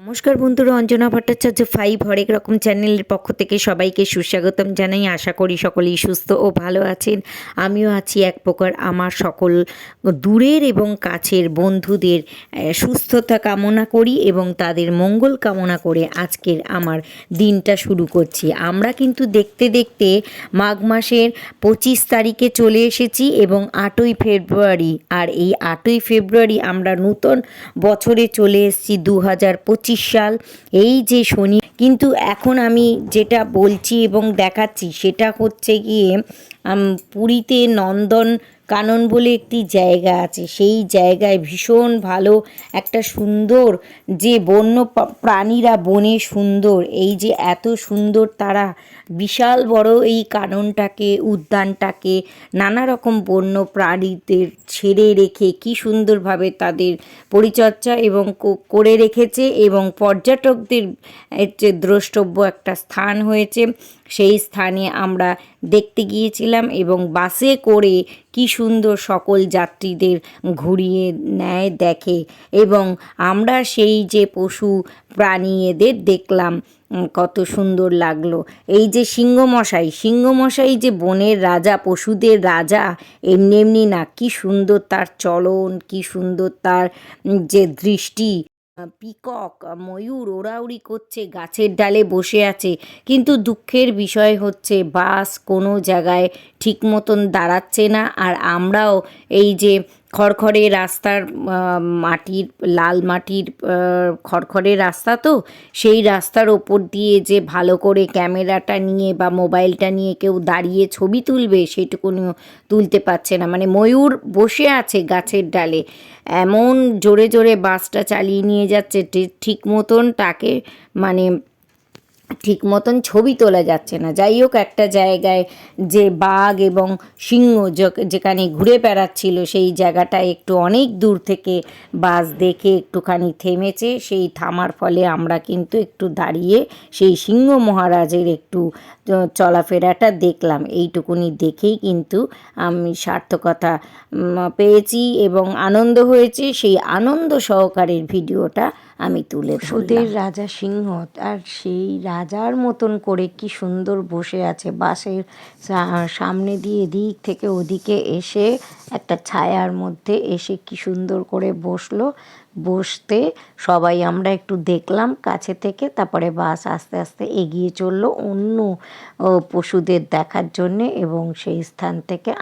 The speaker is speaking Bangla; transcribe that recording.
নমস্কার বন্ধুরা, অঞ্জনা ভট্টাচার্য ফাইভ হরেক রকম চ্যানেলের পক্ষ থেকে সবাইকে সুস্বাগতম জানাই। আশা করি সকলেই সুস্থ ও ভালো আছেন। আমিও আছি এক প্রকার আমার সকল দূরের এবং কাছের বন্ধুদের সুস্থতা কামনা করি এবং তাদের মঙ্গল কামনা করে আজকের আমার দিনটা শুরু করছি। আমরা কিন্তু দেখতে দেখতে মাঘ মাসের পঁচিশ তারিখে চলে এসেছি এবং আটই ফেব্রুয়ারি, আর এই আটই ফেব্রুয়ারি আমরা নূতন বছরে চলে এসেছি দু হাজার পঁচিশ সাল এই যে শনি। কিন্তু এখন আমি যেটা বলছি এবং দেখাচ্ছি সেটা হচ্ছে গিয়ে পুরীতে নন্দন কানন বলে একটি জায়গা আছে। সেই জায়গায় ভীষণ ভালো একটা সুন্দর যে বন্য প্রাণীরা বনে সুন্দর। এই যে এত সুন্দর তারা বিশাল বড় এই কাননটাকে, উদ্যানটাকে, নানা রকম বন্য প্রাণীদের ছেড়ে রেখে কি সুন্দরভাবে তাদের পরিচর্যা এবং করে রেখেছে এবং পর্যটকদের যে দ্রষ্টব্য একটা স্থান হয়েছে, সেই স্থানে আমরা দেখতে গিয়েছিলাম। এবং বাসে করে কি সুন্দর সকল যাত্রীদের ঘুরিয়ে নেয়, দেখে এবং আমরা সেই যে পশু প্রাণী এদের দেখলাম কত সুন্দর লাগল। এই যে সিংহমশাই সিংহমশাই যে বনের রাজা, পশুদের রাজা, এমনি এমনি না, কি সুন্দর তার চলন, কি সুন্দর তার যে দৃষ্টি। পিকক ময়ূর ওড়াউড়ি করছে, গাছের ডালে বসে আছে। কিন্তু দুঃখের বিষয় হচ্ছে, বাস কোনো জায়গায় ঠিক মতন দাঁড়াচ্ছে না। আর আমরাও এই যে খড়খড়ে রাস্তার মাটির, লাল মাটির খড়খড়ে রাস্তা তো, সেই রাস্তার ওপর দিয়ে যে ভালো করে ক্যামেরাটা নিয়ে বা মোবাইলটা নিয়ে কেউ দাঁড়িয়ে ছবি তুলবে সেটুকুনিও তুলতে পারছে না। মানে ময়ূর বসে আছে গাছের ডালে, এমন জোরে জোরে বাসটা চালিয়ে নিয়ে যাচ্ছে ঠিক মতন তাকে মানে ঠিক মতন ছবি তোলা যাচ্ছে না। যাই হোক, একটা জায়গায় যে বাঘ এবং সিংহ যেখানে ঘুরে বেড়াচ্ছিল, সেই জায়গাটা একটু অনেক দূর থেকে বাস দেখে একটুখানি থেমেছে। সেই থামার ফলে আমরা কিন্তু একটু দাঁড়িয়ে সেই সিংহ মহারাজের একটু চলাফেরাটা দেখলাম। এইটুকুনি দেখেই কিন্তু আমি সার্থকতা পেয়েছি এবং আনন্দ হয়েছে। সেই আনন্দ সহকারের ভিডিওটা আমি তুলে সুদের রাজা সিংহ আর সেই রাজার মতন করে কি সুন্দর বসে আছে বাসের সামনে দিয়ে এদিক থেকে ওদিকে এসে একটা ছায়ার মধ্যে এসে কি সুন্দর করে বসল। বসতে সবাই আমরা একটু দেখলাম কাছে থেকে তারপরে বাস আস্তে আস্তে এগিয়ে চলল অন্য পশুদের দেখার জন্যে এবং সেই স্থান থেকে